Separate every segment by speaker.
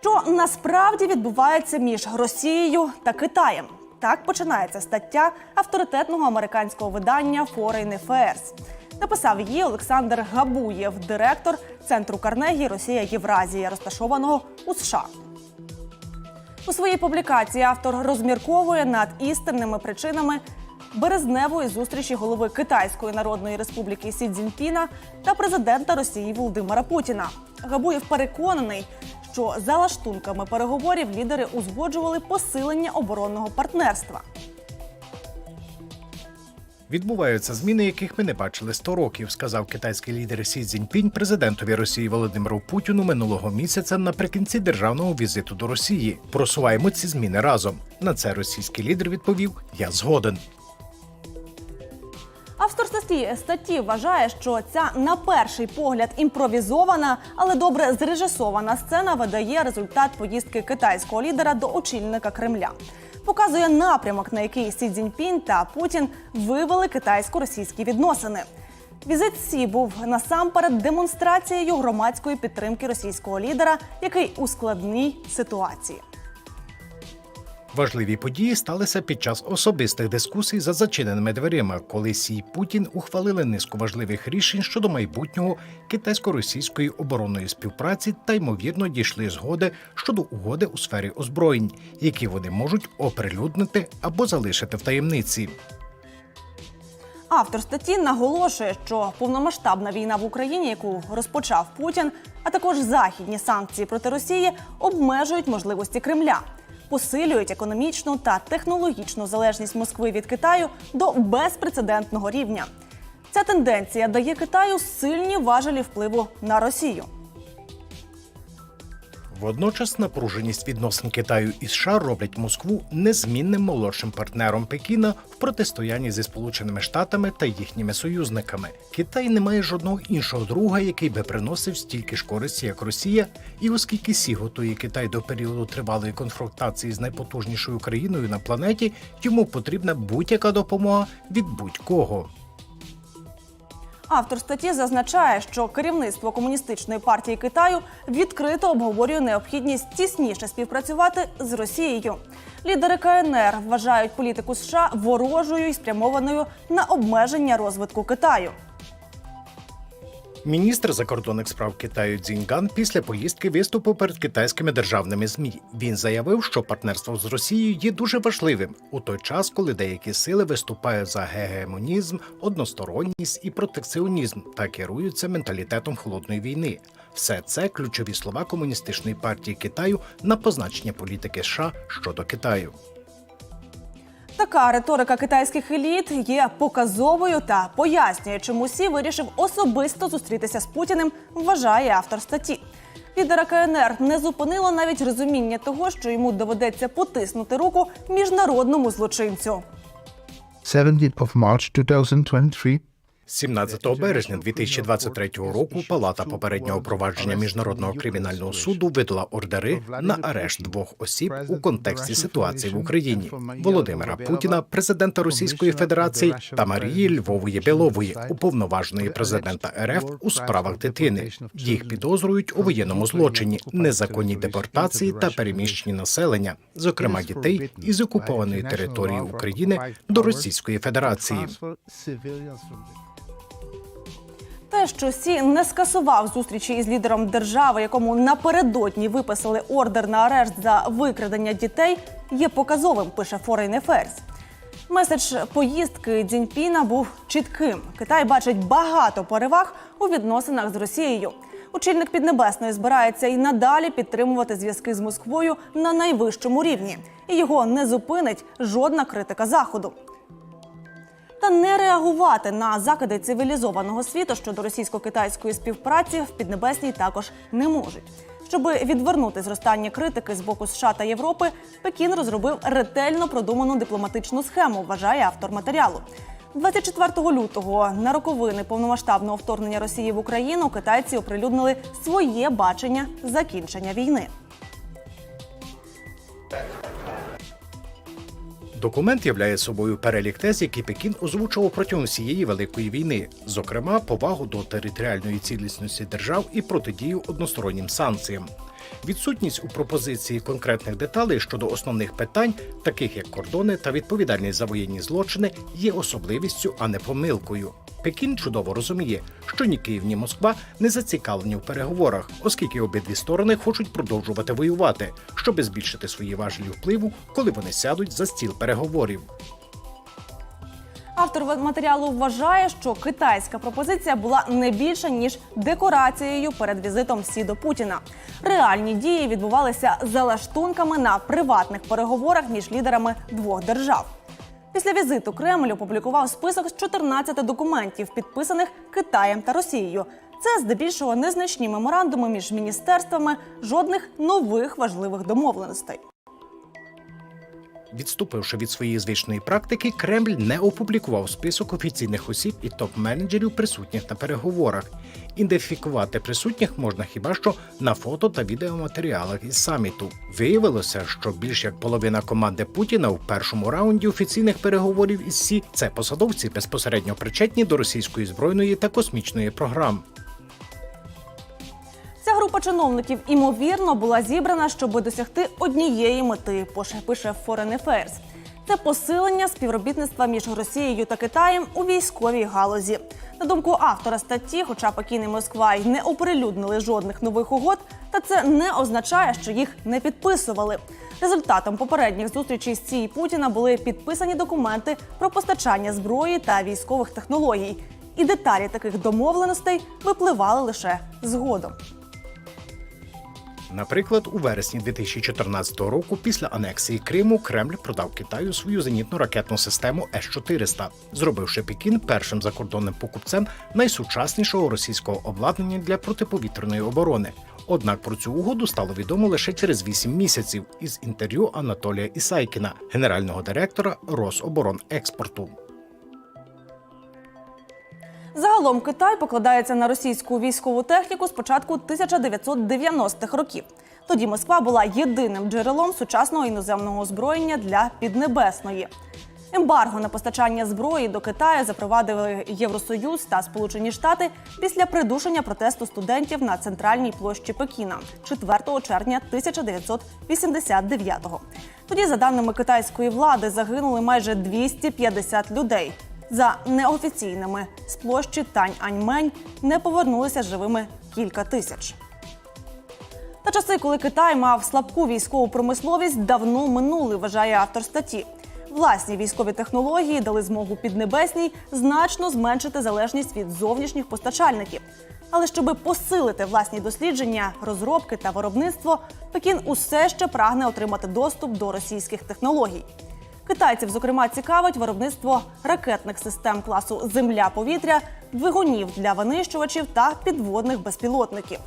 Speaker 1: Що насправді відбувається між Росією та Китаєм? Так починається стаття авторитетного американського видання Foreign Affairs. Написав її Олександр Габуєв, директор центру Карнегі Росія Євразія, розташованого у США. У своїй публікації автор розмірковує над істинними причинами березневої зустрічі голови Китайської Народної Республіки Сі Цзіньпіна та президента Росії Володимира Путіна. Габуєв переконаний, що за лаштунками переговорів лідери узгоджували посилення оборонного партнерства.
Speaker 2: Відбуваються зміни, яких ми не бачили 100 років, сказав китайський лідер Сі Цзіньпінь президентові Росії Володимиру Путіну минулого місяця наприкінці державного візиту до Росії. Просуваємо ці зміни разом. На це російський лідер відповів: Я згоден.
Speaker 1: Автор статті, вважає, що ця на перший погляд імпровізована, але добре зрежисована сцена видає результат поїздки китайського лідера до очільника Кремля. Показує напрямок, на який Сі Цзіньпінь та Путін вивели китайсько-російські відносини. Візит Сі був насамперед демонстрацією громадської підтримки російського лідера, який у складній ситуації.
Speaker 2: Важливі події сталися під час особистих дискусій за зачиненими дверима, коли Сі Путін ухвалили низку важливих рішень щодо майбутнього китайсько-російської оборонної співпраці та ймовірно дійшли згоди щодо угоди у сфері озброєнь, які вони можуть оприлюднити або залишити в таємниці.
Speaker 1: Автор статті наголошує, що повномасштабна війна в Україні, яку розпочав Путін, а також західні санкції проти Росії обмежують можливості Кремля, посилюють економічну та технологічну залежність Москви від Китаю до безпрецедентного рівня. Ця тенденція дає Китаю сильні важелі впливу на Росію.
Speaker 2: Водночас напруженість відносин Китаю і США роблять Москву незмінним молодшим партнером Пекіна в протистоянні зі Сполученими Штатами та їхніми союзниками. Китай не має жодного іншого друга, який би приносив стільки ж користі, як Росія, і оскільки Сі готує Китай до періоду тривалої конфронтації з найпотужнішою країною на планеті, йому потрібна будь-яка допомога від будь-кого.
Speaker 1: Автор статті зазначає, що керівництво комуністичної партії Китаю відкрито обговорює необхідність тісніше співпрацювати з Росією. Лідери КНР вважають політику США ворожою і спрямованою на обмеження розвитку Китаю.
Speaker 2: Міністр закордонних справ Китаю Цзіньган після поїздки виступив перед китайськими державними змі. Він заявив, що партнерство з Росією є дуже важливим у той час, коли деякі сили виступають за гегемонізм, односторонність і протекціонізм та керуються менталітетом холодної війни. Все це ключові слова комуністичної партії Китаю на позначення політики США щодо Китаю.
Speaker 1: Така риторика китайських еліт є показовою та пояснює, чому Сі вирішив особисто зустрітися з Путіним, вважає автор статті. Лідера КНР не зупинило навіть розуміння того, що йому доведеться потиснути руку міжнародному злочинцю.
Speaker 3: 17th of March 2023.
Speaker 2: 17 березня 2023 року Палата попереднього провадження міжнародного кримінального суду видала ордери на арешт двох осіб у контексті ситуації в Україні: Володимира Путіна, президента Російської Федерації, та Марії Львової Білової, уповноваженої президента РФ у справах дитини. Їх підозрюють у воєнному злочині, незаконній депортації та переміщенні населення, зокрема дітей із окупованої території України до Російської Федерації.
Speaker 1: Те, що Сі не скасував зустрічі із лідером держави, якому напередодні виписали ордер на арешт за викрадення дітей, є показовим. Пише Foreign Affairs. Меседж поїздки Дзіньпіна був чітким. Китай бачить багато переваг у відносинах з Росією. Очільник Піднебесної збирається і надалі підтримувати зв'язки з Москвою на найвищому рівні, і його не зупинить жодна критика заходу та не реагувати на закиди цивілізованого світу щодо російсько-китайської співпраці в Піднебесній також не можуть. Щоби відвернути зростання критики з боку США та Європи, Пекін розробив ретельно продуману дипломатичну схему, вважає автор матеріалу. 24 лютого на роковини повномасштабного вторгнення Росії в Україну китайці оприлюднили своє бачення закінчення війни.
Speaker 2: Документ являє собою перелік тез, які Пекін озвучував протягом всієї великої війни, зокрема повагу до територіальної цілісності держав і протидію одностороннім санкціям. Відсутність у пропозиції конкретних деталей щодо основних питань, таких як кордони та відповідальність за воєнні злочини, є особливістю, а не помилкою. Пекін чудово розуміє, що ні Київ, ні Москва не зацікавлені в переговорах, оскільки обидві сторони хочуть продовжувати воювати, щоби збільшити свої важелі впливу, коли вони сядуть за стіл переговорів.
Speaker 1: Автор матеріалу вважає, що китайська пропозиція була не більше ніж декорацією перед візитом Сі до Путіна. Реальні дії відбувалися за лаштунками на приватних переговорах між лідерами двох держав. Після візиту Кремль опублікував список з 14 документів, підписаних Китаєм та Росією. Це здебільшого незначні меморандуми між міністерствами, жодних нових важливих домовленостей.
Speaker 2: Відступивши від своєї звичної практики, Кремль не опублікував список офіційних осіб і топ-менеджерів, присутніх на переговорах. Ідентифікувати присутніх можна хіба що на фото та відеоматеріалах із саміту. Виявилося, що більш як половина команди Путіна в першому раунді офіційних переговорів із СІ це посадовці безпосередньо причетні до російської збройної та космічної програм.
Speaker 1: Група чиновників імовірно була зібрана, щоб досягти однієї мети. пише Foreign Affairs. Це посилення співробітництва між Росією та Китаєм у військовій галузі. На думку автора статті, хоча Пекін і Москва й не оприлюднили жодних нових угод, та це не означає, що їх не підписували. Результатом попередніх зустрічей з цієї Путіна були підписані документи про постачання зброї та військових технологій. І деталі таких домовленостей випливали лише згодом.
Speaker 2: Наприклад, у вересні 2014 року, після анексії Криму, Кремль продав Китаю свою зенітну ракетну систему С-400, зробивши Пекін першим закордонним покупцем найсучаснішого російського обладнання для протиповітряної оборони. Однак про цю угоду стало відомо лише через 8 місяців із інтерв'ю Анатолія Ісайкіна, генерального директора Рособоронекспорту.
Speaker 1: Загалом Китай покладається на російську військову техніку з початку 1990-х років. Тоді Москва була єдиним джерелом сучасного іноземного озброєння для піднебесної. Ембарго на постачання зброї до Китаю запровадили Євросоюз та Сполучені Штати після придушення протесту студентів на центральній площі Пекіна 4 червня 1989-го. Тоді, за даними китайської влади, загинули майже 250 людей. За неофіційними з площі Тань Аньмень не повернулися живими кілька тисяч. Та часи, коли Китай мав слабку військову промисловість, давно минули, вважає автор статті. Власні військові технології дали змогу піднебесній значно зменшити залежність від зовнішніх постачальників. Але щоби посилити власні дослідження, розробки та виробництво, Пекін усе ще прагне отримати доступ до російських технологій. Китайців, зокрема, цікавить виробництво ракетних систем класу Земля-повітря, двигунів для винищувачів та підводних безпілотників.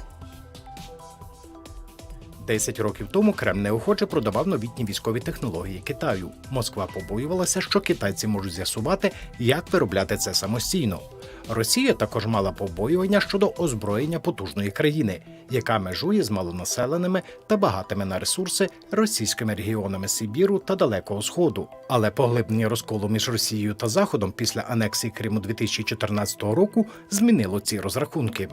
Speaker 2: Десять років тому Кремль неохоче продавав новітні військові технології Китаю. Москва побоювалася, що китайці можуть з'ясувати, як виробляти це самостійно. Росія також мала побоювання щодо озброєння потужної країни, яка межує з малонаселеними та багатими на ресурси російськими регіонами Сибіру та Далекого Сходу. Але поглиблення розколу між Росією та Заходом після анексії Криму 2014 року змінило ці розрахунки.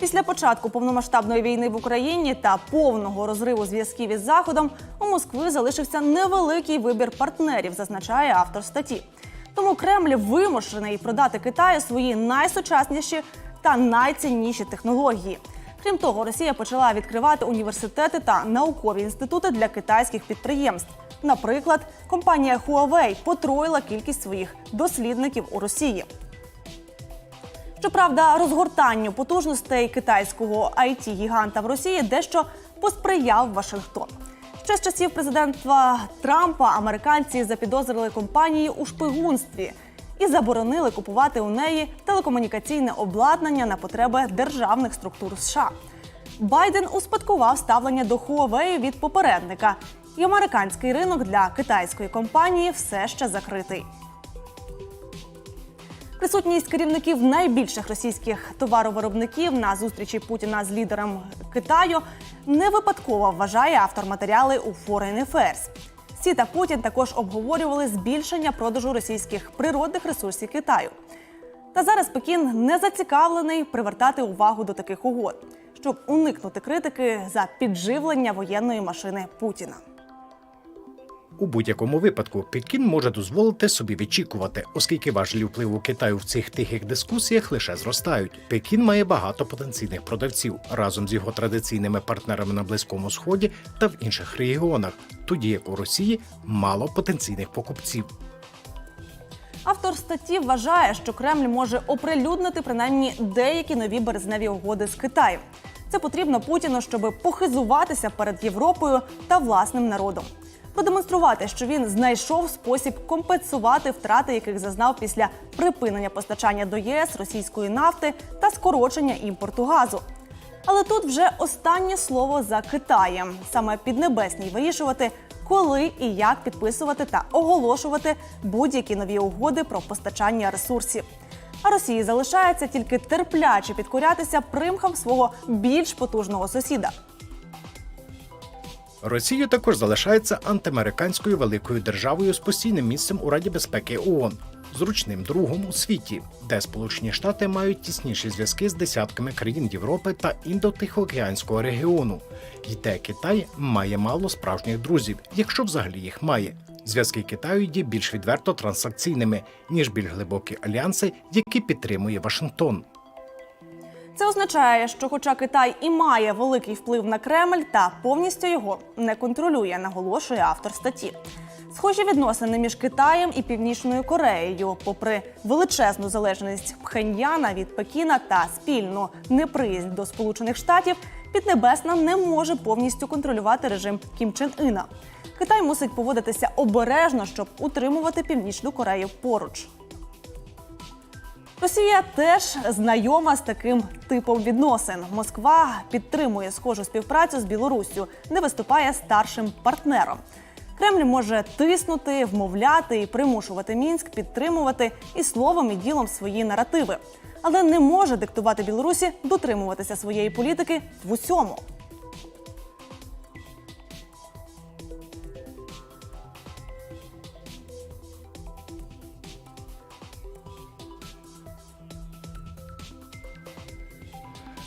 Speaker 1: Після початку повномасштабної війни в Україні та повного розриву зв'язків із Заходом у Москви залишився невеликий вибір партнерів, зазначає автор статті. Тому Кремль вимушений продати Китаю свої найсучасніші та найцінніші технології. Крім того, Росія почала відкривати університети та наукові інститути для китайських підприємств. Наприклад, компанія Huawei потроїла кількість своїх дослідників у Росії. Щоправда, розгортанню потужностей китайського it гіганта в Росії дещо посприяв Вашингтон. Ще з часів президентства Трампа американці запідозрили компанію у шпигунстві і заборонили купувати у неї телекомунікаційне обладнання на потреби державних структур США. Байден успадкував ставлення до Huawei від попередника, і американський ринок для китайської компанії все ще закритий. Присутність керівників найбільших російських товаровиробників на зустрічі Путіна з лідером Китаю не випадково вважає автор матеріали у Foreign Affairs. Сі та Путін також обговорювали збільшення продажу російських природних ресурсів Китаю. Та зараз Пекін не зацікавлений привертати увагу до таких угод. щоб уникнути критики за підживлення воєнної машини Путіна.
Speaker 2: У будь-якому випадку Пекін може дозволити собі відчікувати, оскільки важелі впливу Китаю в цих тихих дискусіях лише зростають. Пекін має багато потенційних продавців разом з його традиційними партнерами на Близькому Сході та в інших регіонах, тоді як у Росії мало потенційних покупців.
Speaker 1: Автор статті вважає, що Кремль може оприлюднити принаймні деякі нові березневі угоди з Китаєм. Це потрібно Путіну, щоб похизуватися перед Європою та власним народом. Продемонструвати, що він знайшов спосіб компенсувати втрати, яких зазнав після припинення постачання до ЄС російської нафти та скорочення імпорту газу. Але тут вже останнє слово за Китаєм. Саме піднебесній вирішувати, коли і як підписувати та оголошувати будь-які нові угоди про постачання ресурсів. А Росії залишається тільки терпляче підкорятися примхам свого більш потужного сусіда.
Speaker 2: Росія також залишається антиамериканською великою державою з постійним місцем у Раді безпеки ООН, зручним другом у світі, де Сполучені Штати мають тісніші зв'язки з десятками країн Європи та індотихоокеанського регіону. І де Китай має мало справжніх друзів, якщо взагалі їх має. Зв'язки Китаю є більш відверто транзакційними, ніж більш глибокі альянси, які підтримує Вашингтон.
Speaker 1: Це означає, що, хоча Китай і має великий вплив на Кремль, та повністю його не контролює, наголошує автор статті. Схожі відносини між Китаєм і Північною Кореєю, попри величезну залежність Пхеньяна від Пекіна та спільну неприязнь до Сполучених Штатів, Піднебесна не може повністю контролювати режим Кім Чен Іна. Китай мусить поводитися обережно, щоб утримувати Північну Корею поруч. Росія теж знайома з таким типом відносин. Москва підтримує схожу співпрацю з Білоруссю, не виступає старшим партнером. Кремль може тиснути, вмовляти і примушувати Мінськ підтримувати і словом, і ділом свої наративи, але не може диктувати Білорусі дотримуватися своєї політики в усьому.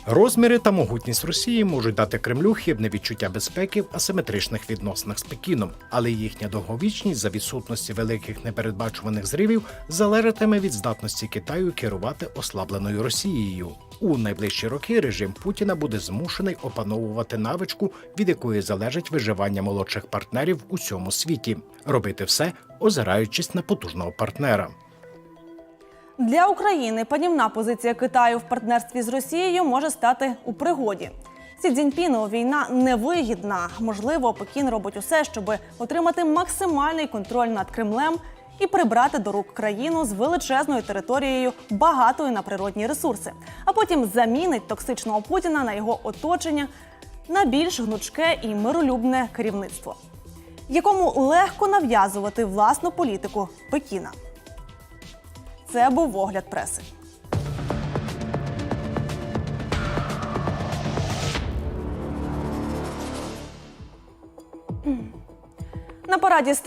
Speaker 2: Розміри та могутність Росії можуть дати Кремлю хибне відчуття безпеки в асиметричних відносинах з Пекіном, але їхня довговічність за відсутності великих непередбачуваних зривів залежатиме від здатності Китаю керувати ослабленою Росією. У найближчі роки режим Путіна буде змушений опановувати навичку, від якої залежить виживання молодших партнерів в усьому світі, робити все, озираючись на потужного партнера.
Speaker 1: Для України панівна позиція Китаю в партнерстві з Росією може стати у пригоді. Сі Цзіньпіну війна невигідна. Можливо, Пекін робить усе, щоб отримати максимальний контроль над Кремлем і прибрати до рук країну з величезною територією, багатою на природні ресурси, а потім замінить токсичного Путіна на його оточення на більш гнучке і миролюбне керівництво, якому легко нав'язувати власну політику Пекіна. Це був огляд преси. На параді страшних